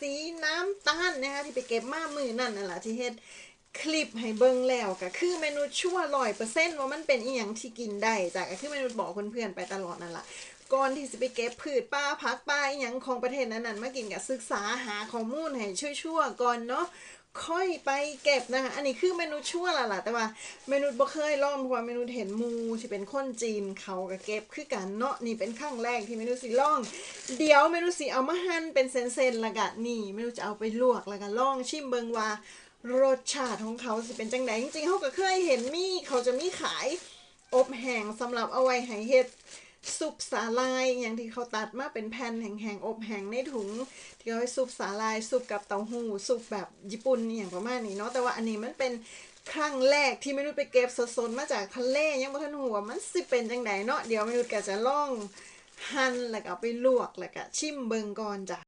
สีน้ำตาลนะคะที่ไปเก็บมามือนั่นน่ะล่ะที่เฮ็ดคลิปให้เบิ่งแล้วก็คือเมนูชั่วลอยเปอร์เซ็นต์ว่ามันเป็นอีหยังที่กินได้จ้ะก็คือเมนูบอกเพื่อนๆไปตลอดนั่นละก่อนที่จะไปเก็บพืชป้าพักป้าอีหยังของประเทศนั้นๆมากินกับศึกษาหาข้อมูลให้ชั่วๆก่อนเนาะ ค่อยไปเก็บนะคะ อันนี้คือเมนูชั่วละล่ะ แต่ว่าเมนูบ่เคยลองเพราะว่าเมนูเห็นมูที่เป็นคนจีนเขาก็เก็บคือกันเนาะนี่เป็นครั้งแรกที่เมนูสิลอง เดี๋ยวเมนูสิเอามาหั่นเป็นเส้นๆล้วก็นี่เมนูจะเอาไปลวกล้วก็ลองชิมเบิงว่ารสชาติของเขาสิเป็นจังไดจริงๆเขาก็เคยเห็นมีเขาจะมีขายอบแห้งสำหรับเอาไว้ให้เฮ็ด ซุปสาลายอย่างที่เขาตัดมาเป็นแผ่นแห้งๆอบแห้งในถุง ที่เขาให้ซุปสาลายซุปกับเต้าหู้ซุปแบบญี่ปุ่นอย่างประมาณนี้เนาะแต่ว่าอันนี้มันเป็นครั้งแรกที่มนุษย์ไปเก็บสดๆมาจากทะเลยังบ่ทันหัวมันสิเป็นจังไดเนาะเดี๋ยวมนุษย์ก็จะล่องหั่นแล้วก็ไปลวกแล้วก็ชิมเบิงก่อนจ้ะ